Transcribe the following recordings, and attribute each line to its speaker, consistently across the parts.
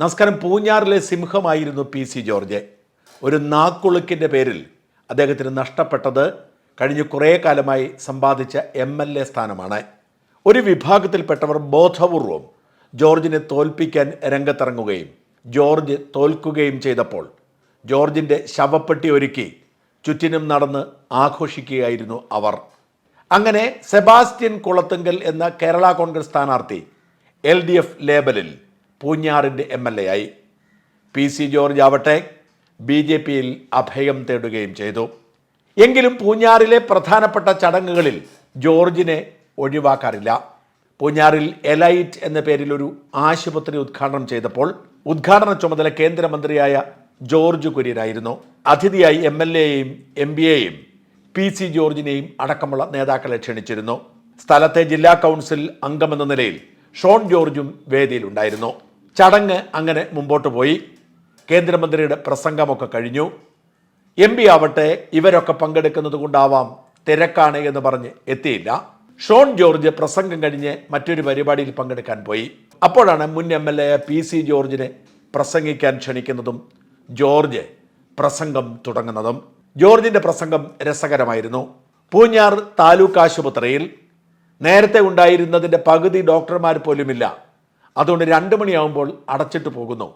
Speaker 1: നമസ്കാരം. പൂഞ്ഞാറിലെ സിംഹമായിരുന്നു പി സി ജോർജ്. ഒരു നാക്കുളുക്കിന്റെ പേരിൽ അദ്ദേഹത്തിന് നഷ്ടപ്പെട്ടത് കഴിഞ്ഞ കുറേ കാലമായി സമ്പാദിച്ച എം എൽ എ സ്ഥാനമാണ്. ഒരു വിഭാഗത്തിൽപ്പെട്ടവർ ബോധപൂർവം ജോർജിനെ തോൽപ്പിക്കാൻ രംഗത്തിറങ്ങുകയും ജോർജ് തോൽക്കുകയും ചെയ്തപ്പോൾ ജോർജിന്റെ ശവപ്പെട്ടി ഒരുക്കി ചുറ്റിനും നടന്ന് ആഘോഷിക്കുകയായിരുന്നു അവർ. അങ്ങനെ സെബാസ്റ്റ്യൻ കുളത്തുങ്കൽ എന്ന കേരള കോൺഗ്രസ് സ്ഥാനാർത്ഥി എൽ ഡി എഫ് ലേബലിൽ പൂഞ്ഞാറിന്റെ എം എൽ എ ആയി. പി സി ജോർജ് ആവട്ടെ ബി ജെ പിയിൽ അഭയം തേടുകയും ചെയ്തു. എങ്കിലും പൂഞ്ഞാറിലെ പ്രധാനപ്പെട്ട ചടങ്ങുകളിൽ ജോർജിനെ ഒഴിവാക്കാറില്ല. പൂഞ്ഞാറിൽ എലൈറ്റ് എന്ന പേരിൽ ഒരു ആശുപത്രി ഉദ്ഘാടനം ചെയ്തപ്പോൾ ഉദ്ഘാടന ചുമതല കേന്ദ്രമന്ത്രിയായ ജോർജ് കുര്യനായിരുന്നു. അതിഥിയായി എം എൽ എയെയും എം പി എയും പി സി ജോർജിനെയും അടക്കമുള്ള നേതാക്കളെ ക്ഷണിച്ചിരുന്നു. സ്ഥലത്തെ ജില്ലാ കൗൺസിൽ അംഗമെന്ന നിലയിൽ ഷോൺ ജോർജും വേദിയിലുണ്ടായിരുന്നു. ചടങ്ങ് അങ്ങനെ മുമ്പോട്ട് പോയി. കേന്ദ്രമന്ത്രിയുടെ പ്രസംഗമൊക്കെ കഴിഞ്ഞു. എം പി ആവട്ടെ ഇവരൊക്കെ പങ്കെടുക്കുന്നത് കൊണ്ടാവാം തിരക്കാണ് എന്ന് പറഞ്ഞ് എത്തിയില്ല. ഷോൺ ജോർജ് പ്രസംഗം കഴിഞ്ഞ് മറ്റൊരു പരിപാടിയിൽ പങ്കെടുക്കാൻ പോയി. അപ്പോഴാണ് മുൻ M L A P C ജോർജിനെ പ്രസംഗിക്കാൻ ക്ഷണിക്കുന്നതും ജോർജ് പ്രസംഗം തുടങ്ങുന്നതും. ജോർജിന്റെ പ്രസംഗം രസകരമായിരുന്നു. പൂഞ്ഞാർ താലൂക്ക് ആശുപത്രിയിൽ നേരത്തെ ഉണ്ടായിരുന്നതിന്റെ പകുതി ഡോക്ടർമാർ പോലുമില്ല. അതുകൊണ്ട് രണ്ട് മണിയാവുമ്പോൾ അടച്ചിട്ട് പോകുന്നു.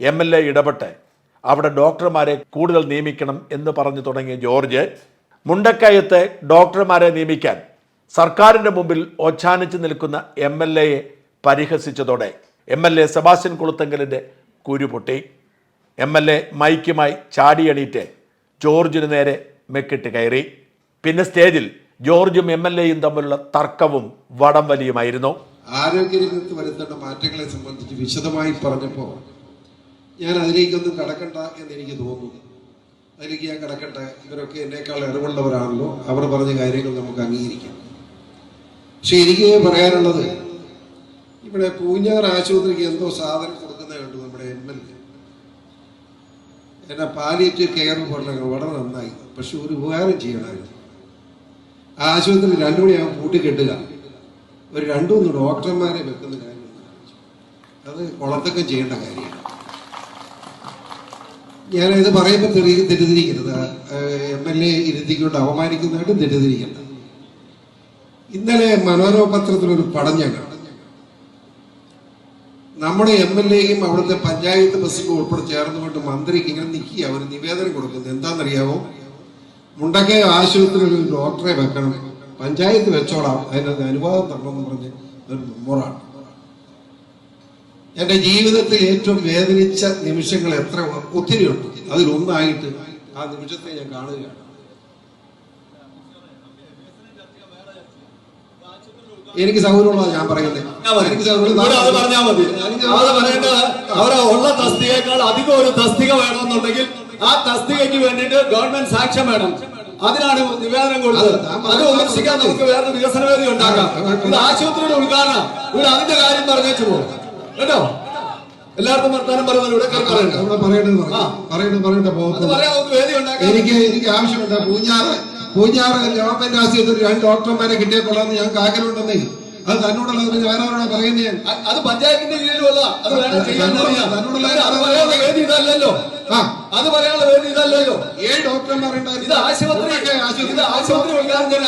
Speaker 1: എം എൽ എ ഇടപെട്ട് അവിടെ ഡോക്ടർമാരെ കൂടുതൽ നിയമിക്കണം എന്ന് പറഞ്ഞു തുടങ്ങിയ ജോർജ് മുണ്ടക്കയത്ത് ഡോക്ടർമാരെ നിയമിക്കാൻ സർക്കാരിന്റെ മുമ്പിൽ ഓച്ഛാനിച്ച് നിൽക്കുന്ന എം എൽ എയെ പരിഹസിച്ചതോടെ എം എൽ എ സെബാസ്റ്റ്യൻ കുളുത്തെങ്കലിന്റെ കുരുപൊട്ടി എം എൽ എ മൈക്കുമായി ചാടിയണീറ്റ് ജോർജിന് നേരെ മെക്കിട്ട് കയറി. പിന്നെ സ്റ്റേജിൽ ജോർജും എം എൽ എയും തമ്മിലുള്ള തർക്കവും വടം വലിയുമായിരുന്നു
Speaker 2: ആരോഗ്യരംഗത്ത് വരുത്തേണ്ട മാറ്റങ്ങളെ സംബന്ധിച്ച് വിശദമായി പറഞ്ഞപ്പോൾ ഞാൻ അതിലേക്കൊന്നും കടക്കണ്ട എന്ന് എനിക്ക് തോന്നുന്നു. അതിലേക്ക് ഞാൻ കടക്കട്ടെ. ഇവരൊക്കെ എന്നേക്കാൾ അറിവുള്ളവരാണല്ലോ. അവർ പറഞ്ഞ കാര്യങ്ങൾ നമുക്ക് അംഗീകരിക്കാം. പക്ഷെ എനിക്ക് പറയാനുള്ളത് ഇവിടെ പൂഞ്ഞാർ ആശുപത്രിക്ക് എന്തോ സാധനം കൊടുക്കുന്ന കണ്ടു നമ്മുടെ എം എൽ എ. എന്നാ പാലിയേറ്റീവ് കെയർ പറഞ്ഞ വളരെ നന്നായി. പക്ഷെ ഒരു ഉപകാരം ചെയ്യണമായിരുന്നു. ആശുപത്രി രണ്ടു മണിയാകുമ്പോൾ പൂട്ടിക്കെട്ടുക. ഒരു രണ്ടു മൂന്ന് ഡോക്ടർമാരെ വെക്കുന്ന കാര്യം അത് കുളത്തൊക്കെ ചെയ്യേണ്ട കാര്യമാണ്. ഞാനിത് പറയുമ്പോൾ തെറി തെറ്റിദ്ധരിക്കരുത്. എം എൽ എ ഇരുത്തിക്കൊണ്ട് അവമാനിക്കുന്നതായിട്ട് തെറ്റിദ്ധരിക്കരുത് ഇന്നലെ മനോരമ പത്രത്തിലൊരു പടം ഞാൻ നമ്മുടെ എം എൽ എയും അവിടുത്തെ പഞ്ചായത്ത് ബസ്സിലും ഉൾപ്പെടെ ചേർന്നുകൊണ്ട് മന്ത്രിക്ക് ഇങ്ങനെ നിൽക്കുക അവർ നിവേദനം കൊടുക്കുന്നത് എന്താണെന്നറിയാമോ മുണ്ടക്കയ ആശുപത്രിയിൽ ഒരു ഡോക്ടറെ വെക്കണം. പഞ്ചായത്ത് വെച്ചോളാം. അതിനകത്ത് അനുവാദം തരണമെന്ന് പറഞ്ഞ് ഒരു മുമ്പോറാണ് എന്റെ ജീവിതത്തിൽ ഏറ്റവും വേദനിച്ച നിമിഷങ്ങൾ എത്ര ഒത്തിരിയുണ്ട് അതിലൊന്നായിട്ട് ആ നിമിഷത്തെ ഞാൻ കാണുകയാണ്. എനിക്ക് സൗകര്യമുള്ളതാണ് ഞാൻ പറയുന്നത് എനിക്ക്
Speaker 3: ഉള്ള തസ്തികയേക്കാൾ അധികം ഒരു തസ്തിക വേണമെന്നുണ്ടെങ്കിൽ ആ തസ്തികയ്ക്ക് വേണ്ടിയിട്ട് ഗവൺമെന്റ് സാക്ഷ്യം വേണം. അതിനാണ് നിവേദനം കൊടുത്തത്. അത് വിമർശിക്കാൻ നമുക്ക് വേറൊരു വികസന വേദി ഉണ്ടാക്കാം ഇത് ആശുപത്രിയുടെ ഉദ്ഘാടനം. ഇവിടെ അതിന്റെ കാര്യം പറഞ്ഞേച്ചു പോകും കേട്ടോ? എല്ലാവർക്കും വർത്താനം പറയുന്നത് ഇവിടെ
Speaker 2: പറയേണ്ടത്. പറയേണ്ടത് എനിക്ക് എനിക്ക് ആവശ്യമുണ്ട്. പൂഞ്ഞാറ് പൂഞ്ഞാറ് ഗവൺമെന്റ് ആശുപത്രി രണ്ട് ഡോക്ടർമാരെ കിട്ടിയപ്പോഴാന്ന് ഞങ്ങൾക്ക് ആഗ്രഹമുണ്ടെന്നേ. അത് തന്നോടുള്ള പിന്നെ വേറെ ആരോടാ പറയുന്നത് ഞാൻ
Speaker 3: അത് പഞ്ചായത്തിന്റെ കീഴിലുള്ള അത് വേണം ചെയ്യാൻ ഇതല്ലല്ലോ.
Speaker 2: ആ.
Speaker 3: അത് പറയാനുള്ള വേദി ഇതല്ലല്ലോ.
Speaker 2: ഏഴ് ഡോക്ടർമാരുണ്ട്
Speaker 3: ഇത് ആശുപത്രി ഇത് ആശുപത്രി ഉദ്ഘാടനം.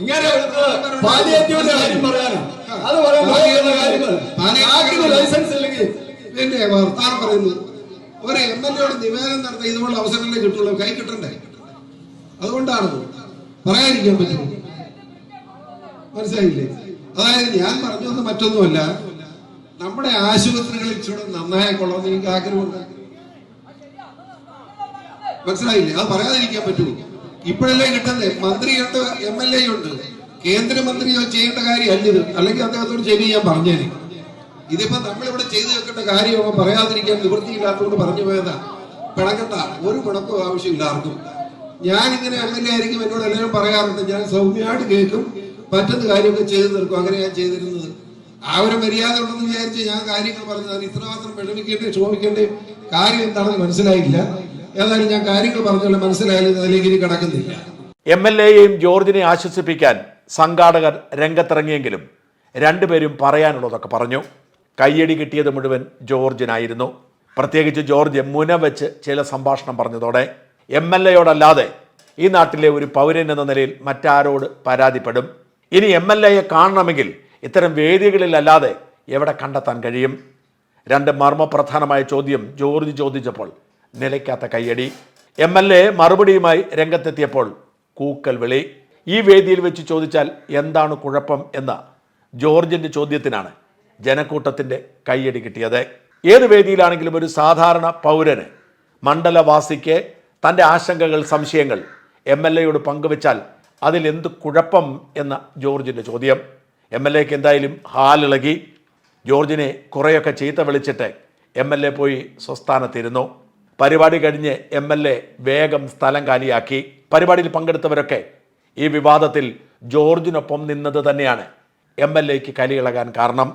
Speaker 3: ഇങ്ങനെ എടുത്തത്. പാലിയേറ്റീവിന്റെ കാര്യം പറയാനും. അത് പറയാൻ കാര്യങ്ങൾ ലൈസൻസ് ഇല്ലെങ്കിൽ
Speaker 2: പിന്നെ വർത്താനം പറയുന്നത് ഒരു എം എൽ എയോട് നിവേദനം നടത്തി ഇതുപോലുള്ള അവസരങ്ങളെ കിട്ടുള്ളൂ. കൈ കിട്ടണ്ടേ? അതുകൊണ്ടാണ് പറയാതിരിക്കാൻ പറ്റും മനസ്സിലായില്ലേ? അതായത് ഞാൻ പറഞ്ഞൊന്നും മറ്റൊന്നുമല്ല നമ്മുടെ ആശുപത്രികളിൽ ഇച്ചിരി നന്നായ കൊള്ളാമെന്ന് എനിക്ക് ആഗ്രഹമുണ്ട്. മനസ്സിലായില്ലേ? അത് പറയാതിരിക്കാൻ പറ്റൂ ഇപ്പോഴല്ലേ കിട്ടുന്നേ മന്ത്രിയുണ്ട് എം എൽ എ ഉണ്ട്. കേന്ദ്രമന്ത്രിയോ ചെയ്യേണ്ട കാര്യമല്ല ഇത്. അല്ലെങ്കിൽ അദ്ദേഹത്തോട് ശരി ഞാൻ പറഞ്ഞേനെ. ഇതിപ്പോ നമ്മളിവിടെ ചെയ്തു വെക്കേണ്ട കാര്യമോ പറയാതിരിക്കാൻ നിവൃത്തിയില്ലാത്തതുകൊണ്ട് പറഞ്ഞു പോയതാ. പിണക്കണ്ട ഒരു പിണക്കവും ആവശ്യമില്ല ആർക്കും ഞാൻ ഇങ്ങനെ എം എൽ എ ആയിരിക്കും എന്നോട് എല്ലാവരും പറയാറുണ്ട്. ഞാൻ സൗമ്യമായിട്ട് കേൾക്കും. പറ്റുന്ന കാര്യമൊക്കെ ചെയ്തു തീർക്കും. അങ്ങനെ ഞാൻ ചെയ്തിരുന്നത്. ആ ഒരു മര്യാദ ഉണ്ടെന്ന് വിചാരിച്ച് ഞാൻ കാര്യങ്ങൾ പറഞ്ഞത് ഇത്രമാത്രം വിഷമിക്കേണ്ടേ ക്ഷോഭിക്കേണ്ടേ കാര്യം എന്താണെന്ന് മനസ്സിലായില്ല. ഏതായാലും ഞാൻ കാര്യങ്ങൾ പറഞ്ഞുള്ള മനസ്സിലായാലും അതിലേക്ക് ഇനി കിടക്കുന്നില്ല.
Speaker 1: എം എൽ എയെയും ജോർജിനെ ആശ്വസിപ്പിക്കാൻ സംഘാടകർ രംഗത്തിറങ്ങിയെങ്കിലും രണ്ടുപേരും പറയാനുള്ളതൊക്കെ പറഞ്ഞു. കയ്യടി കിട്ടിയത് മുഴുവൻ ജോർജിനായിരുന്നു. പ്രത്യേകിച്ച് ജോർജ് മുന വെച്ച് ചില സംഭാഷണം പറഞ്ഞതോടെ എം എൽ എയോടല്ലാതെ ഈ നാട്ടിലെ ഒരു പൗരൻ എന്ന നിലയിൽ മറ്റാരോട് പരാതിപ്പെടും. ഇനി എം എൽ എയെ കാണണമെങ്കിൽ ഇത്തരം വേദികളിലല്ലാതെ എവിടെ കണ്ടെത്താൻ കഴിയും? രണ്ട് മർമ്മപ്രധാനമായ ചോദ്യം ജോർജ് ചോദിച്ചപ്പോൾ നിലയ്ക്കാത്ത കയ്യടി. എം എൽ എ മറുപടിയുമായി രംഗത്തെത്തിയപ്പോൾ കൂക്കൽ വിളി. ഈ വേദിയിൽ വെച്ച് ചോദിച്ചാൽ എന്താണ് കുഴപ്പം എന്ന ജോർജിന്റെ ചോദ്യത്തിനാണ് ജനക്കൂട്ടത്തിന്റെ കയ്യടി കിട്ടിയത്. ഏത് വേദിയിലാണെങ്കിലും ഒരു സാധാരണ പൗരന് മണ്ഡലവാസിക്ക് തന്റെ ആശങ്കകൾ സംശയങ്ങൾ എം എൽ എയോട് പങ്കുവച്ചാൽ അതിൽ എന്ത് കുഴപ്പം എന്ന ജോർജിന്റെ ചോദ്യം. എം എൽ എക്ക് എന്തായാലും ഹാലിളകി. ജോർജിനെ കുറേയൊക്കെ ചീത്ത വിളിച്ചിട്ട് എം എൽ എ പോയി സ്വസ്ഥാനത്തിരുന്നു. പരിപാടി കഴിഞ്ഞ് എം എൽ എ വേഗം സ്ഥലം കാലിയാക്കി. പരിപാടിയിൽ പങ്കെടുത്തവരൊക്കെ ഈ വിവാദത്തിൽ ജോർജിനൊപ്പം നിന്നത് തന്നെയാണ് എം എൽ എക്ക് കലിയിളകാൻ കാരണം.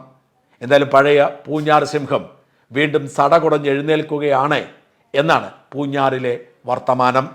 Speaker 1: എന്തായാലും പഴയ പൂഞ്ഞാർ സിംഹം വീണ്ടും സടകുടഞ്ഞെഴുന്നേൽക്കുകയാണ് എന്നാണ് പൂഞ്ഞാറിലെ വർത്തമാനം.